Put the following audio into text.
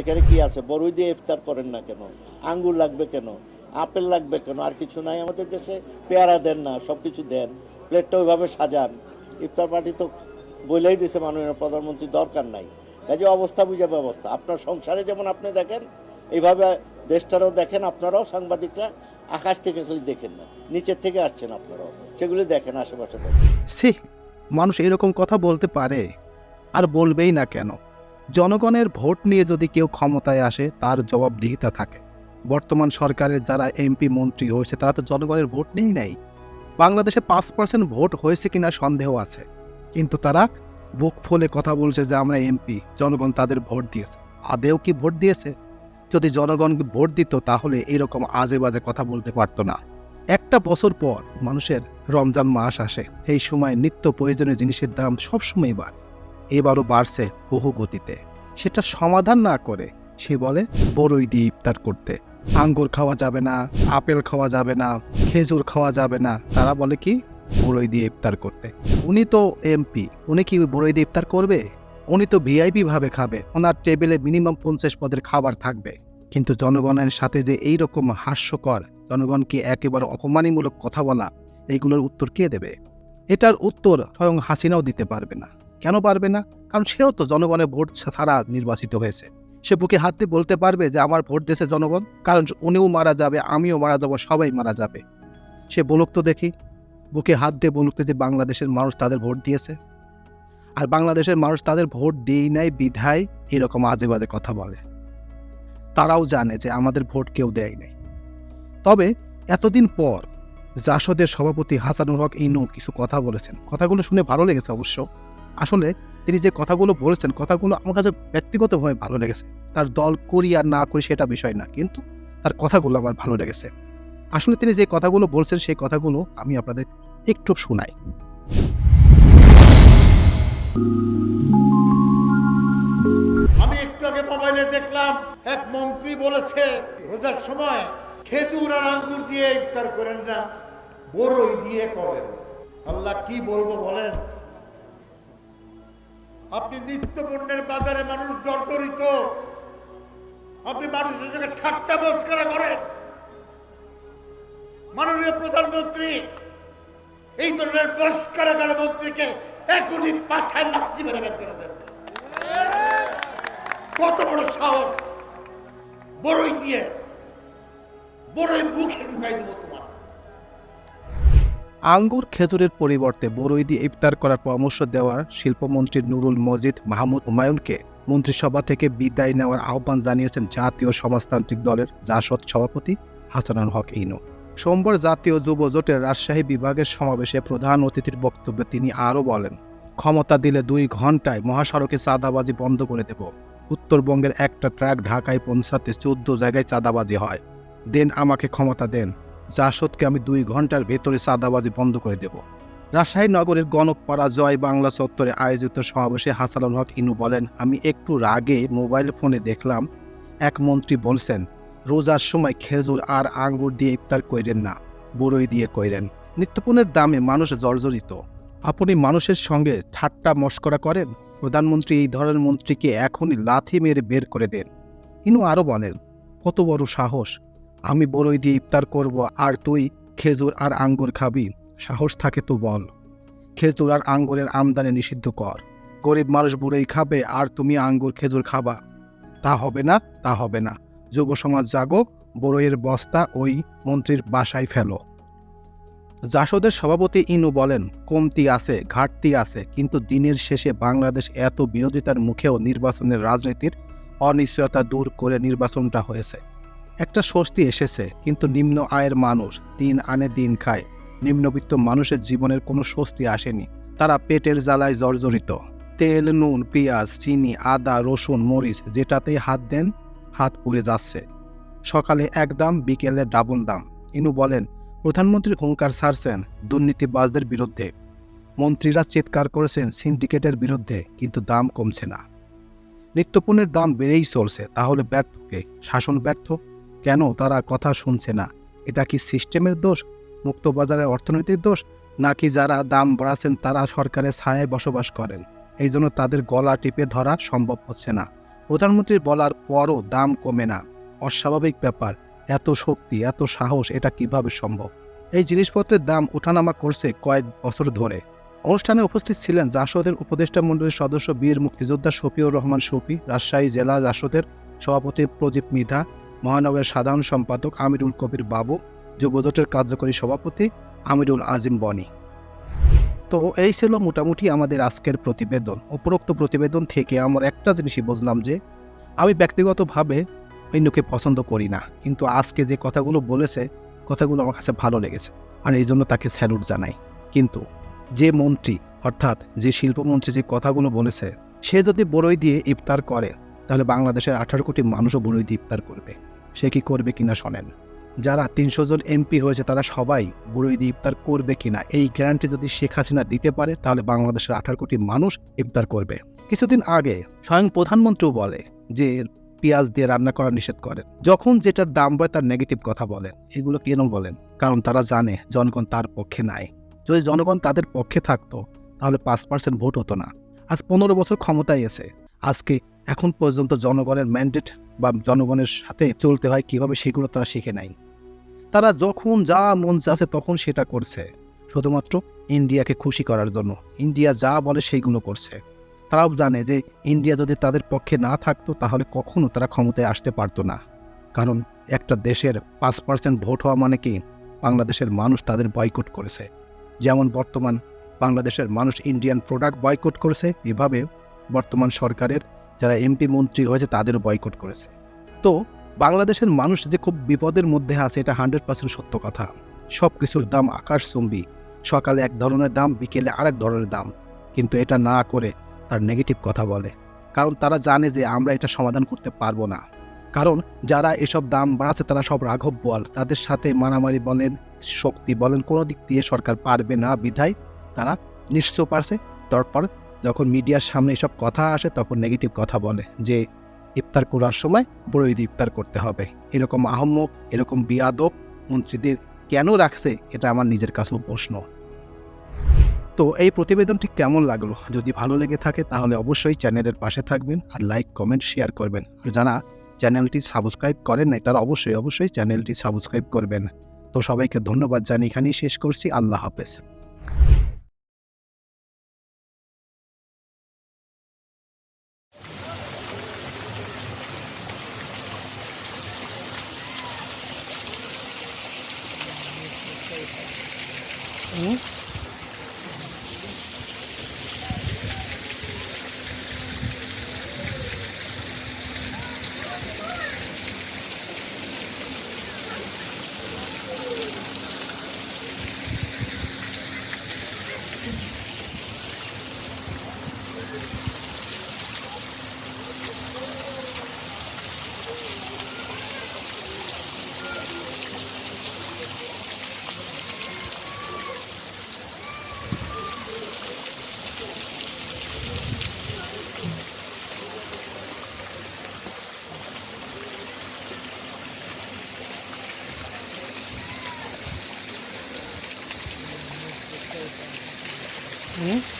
এখানে কি আছে? বড়ই দিয়ে ইফতার করেন না কেন? আঙ্গুর লাগবে কেন? আপেল লাগবে কেন? আর কিছু নাই? আমাদের দেশে পেয়ারা দেন না সব কিছু দেন। প্লেটটা ওইভাবে সাজান। ইফতার পার্টি তো বলেই দিছে মাননীয় প্রধানমন্ত্রী, দরকার নাই। কাজে অবস্থা বুঝে ব্যবস্থা। আপনার সংসারে যেমন আপনি দেখেন, এইভাবে দেশটারও দেখেন, আপনারাও সাংবাদিকরা, আকাশ থেকে খালি দেখেন না। নিচের থেকে আসছেন আপনারাও। সেগুলি দেখেন আশেপাশে দেখেন। সে মানুষ এরকম কথা বলতে পারে, আর বলবেই না কেন? জনগণের ভোট নিয়ে যদি কেউ ক্ষমতায় আসে, তার জবাবদিহিতা থাকে। বর্তমান সরকারের যারা এমপি, মন্ত্রী হয়েছে, তারা তো জনগণের ভোট নিয়েই নেই। বাংলাদেশে পাঁচ পার্সেন্ট ভোট হয়েছে কিনা সন্দেহ আছে। কিন্তু তারা বুক ফুলে কথা বলছে যে, আমরা এমপি, জনগণ তাদের ভোট দিয়েছে। আদেও কি ভোট দিয়েছে? যদি জনগণকে ভোট দিত, তাহলে এরকম আজে বাজে কথা বলতে পারতো না। একটা বছর পর মানুষের রমজান মাস আসে। এই সময় নিত্য প্রয়োজনীয় জিনিসের দাম সবসময় বাড়ে। এবারও বাড়ছে বহু গতিতে। সেটা সমাধান না করে সে বলে বড়ই দিয়ে ইফতার করতে। আঙ্গুর খাওয়া যাবে না, আপেল খাওয়া যাবে না, খেজুর খাওয়া যাবে না। তারা বলে কি? বড়ই দিয়ে ইফতার করতে। উনি তো এমপি, উনি কি বড়ই দিয়ে ইফতার করবে? উনি তো ভিআইপি ভাবে খাবে, ওনার টেবিলে মিনিমাম পঞ্চাশ পদের খাবার থাকবে। কিন্তু জনগণের সাথে যে এই রকম হাস্যকর, জনগণকে একেবারে অপমানীমূলক কথা বলা এইগুলোর উত্তর কে দেবে? এটার উত্তর স্বয়ং হাসিনাও দিতে পারবে না। কেন পারবে না? কারণ সেও তো জনগণের ভোট ছাড়া নির্বাচিত হয়েছে। সে বুকে হাত দিয়ে বলতে পারবে যে, আমার ভোট দেশে জনগণ, কারণ উনিও মারা যাবে, আমিও মারা যাব, সবাই মারা যাবে। সে বলুক তো দেখি, বুকে হাত দিয়ে বলুক যে, বাংলাদেশের মানুষ তাদের ভোট দিয়েছে। আর বাংলাদেশের মানুষ তাদের ভোট দিই নাই বিধায় এরকম আজে বাজে কথা বলে। তারাও জানে যে, আমাদের ভোট কেউ দেয় নাই। তবে এতদিন পর জাসদের সভাপতি হাসানুর হক ইনু কিছু কথা বলেছেন। কথাগুলো শুনে ভালো লেগেছে অবশ্য। আসলে তিনি যে কথাগুলো বলেছেন, কথাগুলো আমার কাছে ব্যক্তিগতভাবে ভালো লেগেছে। তার দল করি আর না করি সেটা বিষয় না, কিন্তু তার কথাগুলো আমার ভালো লেগেছে। আসলে তিনি যে কথাগুলো বলছেন, সেই কথাগুলো আমি আপনাদের একটু শোনাই। আমি একটু আগে মোবাইলে দেখলাম, এক মন্ত্রী বলেছে, রোজার সময় খেজুর আর আঙ্গুর দিয়ে ইফতার করেন না বড়ই দিয়ে করেন। আল্লাহ কি বলব বলেন? আপনি নিত্য পণ্যের বাজারে মানুষ জর্জরিত। আপনি মানুষের সঙ্গে ঠাট্টা মস্করা করেন। মাননীয় প্রধানমন্ত্রী, এই ধরনের মস্করাকার মন্ত্রীকে এখনই পাছায় লাথি মেরে বের করে দেন? কত বড় সাহস! বড়ই দিয়ে, বড়ই মুখে ঢুকাই দেবো তোমার। আঙ্গুর খেজুরের পরিবর্তে বড়ই দিয়ে ইফতার করার পরামর্শ দেওয়ার শিল্পমন্ত্রী নুরুল মজিদ মাহমুদ হুমায়ুনকে মন্ত্রিসভা থেকে বিদায় নেওয়ার আহ্বান জানিয়েছেন জাতীয় সমাজতান্ত্রিক দলের জাসদ সভাপতি হাসানুল হক ইনু। সোমবার জাতীয় যুব জোটের রাজশাহী বিভাগের সমাবেশে প্রধান অতিথির বক্তব্যে তিনি আরও বলেন, ক্ষমতা দিলে দুই ঘন্টায় মহাসড়কে চাঁদাবাজি বন্ধ করে দেব। উত্তরবঙ্গের একটা ট্রাক ঢাকায় পৌঁছাতে চোদ্দ জায়গায় চাঁদাবাজি হয়। দেন আমাকে ক্ষমতা দেন। জাসদকে আমি দুই ঘণ্টার ভেতরে চাঁদাবাজি বন্ধ করে দেব। রাজশাহী নগরের গণকপাড়া জয় বাংলা চত্বরে আয়োজিত সমাবেশে হাসানুল হক ইনু বলেন, আমি একটু রাগে মোবাইল ফোনে দেখলাম, এক মন্ত্রী বলছেন, রোজার সময় খেজুর আর আঙ্গুর দিয়ে ইফতার কইরেন না, বড়ই দিয়ে কইরেন। নিত্যপণের দামে মানুষ জর্জরিত। আপনি মানুষের সঙ্গে ঠাট্টা মস্করা করেন? প্রধানমন্ত্রী এই ধরনের মন্ত্রীকে এখনই লাথি মেরে বের করে দেন। ইনু আরও বলেন, কত বড় সাহস আমি বড়ই দিয়ে ইফতার করব আর তুই খেজুর আর আঙ্গুর খাবি। সাহস থাকে তো বল। খেজুর আর আঙ্গুরের আমদানি নিষিদ্ধ কর। গরিব মানুষ বুড়োই খাবে আর তুমি আঙ্গুর, খেজুর খাবা। তা হবে না, তা হবে না। যুব সমাজ জাগো, বড়ইয়ের বস্তা ওই মন্ত্রীর বাসায় ফেলো। জাসদের সভাপতি ইনু বলেন, কমতি আছে, ঘাটতি আছে, কিন্তু দিনের শেষে বাংলাদেশ এত বিরোধিতার মুখেও নির্বাচনের রাজনীতির অনিশ্চয়তা দূর করে নির্বাচনটা হয়েছে। একটা স্বস্তি এসেছে, কিন্তু নিম্ন আয়ের মানুষ দিন আনে দিন খায়। নিম্নবিত্ত মানুষের জীবনের কোনো স্বস্তি আসেনি। তারা পেটের জ্বালায় জর্জরিত। তেল, নুন, পেঁয়াজ, চিনি, আদা, রসুন, মরিচ যেটাতেই হাত দেন, হাত পুড়ে যাচ্ছে। সকালে এক দাম, বিকেলে ডাবল দাম। ইনু বলেন প্রধানমন্ত্রী হুঙ্কার ছাড়ছেন দুর্নীতিবাজদের বিরুদ্ধে। মন্ত্রীরা চিৎকার করেছেন সিন্ডিকেটের বিরুদ্ধে, কিন্তু দাম কমছে না। নিত্যপণ্যের দাম বেড়েই চলছে, তাহলে ব্যর্থ কে শাসন ব্যর্থ? কেন তারা কথা শুনছে না? এটা কি সিস্টেমের দোষ? মুক্তবাজারের অর্থনৈতিক দোষ? নাকি যারা দাম বাড়াচ্ছেন তারা সরকারের ছায়ায় বসবাস করেন? এই জন্য তাদের গলা টিপে ধরা সম্ভব হচ্ছে না। প্রধানমন্ত্রীর বলার পরও দাম কমে না। অস্বাভাবিক ব্যাপার। এত শক্তি, এত সাহস, এটা কীভাবে সম্ভব? এই জিনিসপত্রের দাম ওঠানামা করছে কয়েক বছর ধরে। অনুষ্ঠানে উপস্থিত ছিলেন জাসদের উপদেষ্টা মণ্ডলীর সদস্য বীর মুক্তিযোদ্ধা শফিউর রহমান শফি, রাজশাহী জেলা জাসদের সভাপতি প্রদীপ মিধা মহানগরের সাধারণ সম্পাদক আমিরুল কবির বাবু যুবজোটের কার্যকরী সভাপতি আমিরুল আজিম বনি। তো এই ছিল মোটামুটি আমাদের আজকের প্রতিবেদন। উপরোক্ত প্রতিবেদন থেকে আমার একটা জিনিসই বুঝলাম যে, আমি ব্যক্তিগতভাবে অন্যকে পছন্দ করি না, কিন্তু আজকে যে কথাগুলো বলেছে, কথাগুলো আমার কাছে ভালো লেগেছে আর এই জন্য তাকে স্যালুট জানাই। কিন্তু যে মন্ত্রী, অর্থাৎ যে শিল্পমন্ত্রী যে কথাগুলো বলেছে, সে যদি বড়ই দিয়ে ইফতার করে তাহলে বাংলাদেশের আঠারো কোটি মানুষও দিয়ে ইফতার করবে। সে কি করবে কিনা শোনেন। যারা তিনশো জন এমপি হয়েছে, তারা সবাই বড়ই দিয়ে ইফতার করবে কিনা? এই গ্যারান্টি যদি শেখ হাসিনা দিতে পারে, তাহলে বাংলাদেশের আঠারো কোটি মানুষ ইফতার করবে। কিছুদিন আগে স্বয়ং প্রধানমন্ত্রীও বলে যে, পেঁয়াজ দিয়ে রান্না করা নিষেধ করেন যখন যেটার দাম বাড়ে, তার নেগেটিভ কথা বলেন এগুলো কেন বলেন? কারণ তারা জানে জনগণ তার পক্ষে নাই। যদি জনগণ তাদের পক্ষে থাকতো, তাহলে পাঁচ পার্সেন্ট ভোট হতো না। আজ পনেরো বছর ক্ষমতায় এসে, আজকে এখন পর্যন্ত জনগণের ম্যান্ডেট বা জনগণের সাথে চলতে হয় কীভাবে সেগুলো তারা শিখে নাই। তারা যখন যা মন চাচ্ছে তখন সেটা করছে, শুধুমাত্র ইন্ডিয়াকে খুশি করার জন্য। ইন্ডিয়া যা বলে সেইগুলো করছে। তারাও জানে যে ইন্ডিয়া যদি তাদের পক্ষে না থাকতো তাহলে কখনো তারা ক্ষমতায় আসতে পারতো না। কারণ একটা দেশের পাঁচ পার্সেন্ট ভোট হওয়া মানে কি? বাংলাদেশের মানুষ তাদের বয়কট করেছে। যেমন বর্তমান বাংলাদেশের মানুষ ইন্ডিয়ান প্রোডাক্ট বয়কট করেছে, এভাবে বর্তমান সরকারের যারা এমপি মন্ত্রী হয়েছে তাদেরও বয়কট করেছে। তো বাংলাদেশের মানুষ যে খুব বিপদের মধ্যে আছে, এটা হান্ড্রেড পার্সেন্ট সত্য কথা। সব কিছুর দাম আকাশচুম্বী। সকালে এক ধরনের দাম, বিকেলে আরেক ধরনের দাম। কিন্তু এটা না করে তার নেগেটিভ কথা বলে। কারণ তারা জানে যে আমরা এটা সমাধান করতে পারব না। কারণ যারা এসব দাম বাড়াচ্ছে, তারা সব রাঘব বল তাদের সাথে মারামারি বলেন, শক্তি বলেন, কোনো দিক দিয়ে সরকার পারবে না বিধায় তারা নিশ্চয় পারছে। তারপর যখন মিডিয়ার সামনে এসব কথা আসে, তখন নেগেটিভ কথা বলে যে, ইফতার করার সময় বড় ঈদ ইফতার করতে হবে। এরকম আহম্মক এরকম বিয়াদব মন্ত্রীদের কেন রাখছে, এটা আমার নিজের কাছেও প্রশ্ন। তো এই প্রতিবেদনটি কেমন লাগল? যদি ভালো লেগে থাকে, তাহলে অবশ্যই চ্যানেলের পাশে থাকবেন আর লাইক, কমেন্ট, শেয়ার করবেন। আর যারা চ্যানেলটি সাবস্ক্রাইব করেন নাই, তারা অবশ্যই অবশ্যই চ্যানেলটি সাবস্ক্রাইব করবেন। তো সবাইকে ধন্যবাদ জানিয়ে এখানেই শেষ করছি। আল্লাহ হাফেজ। Hmm. Okay.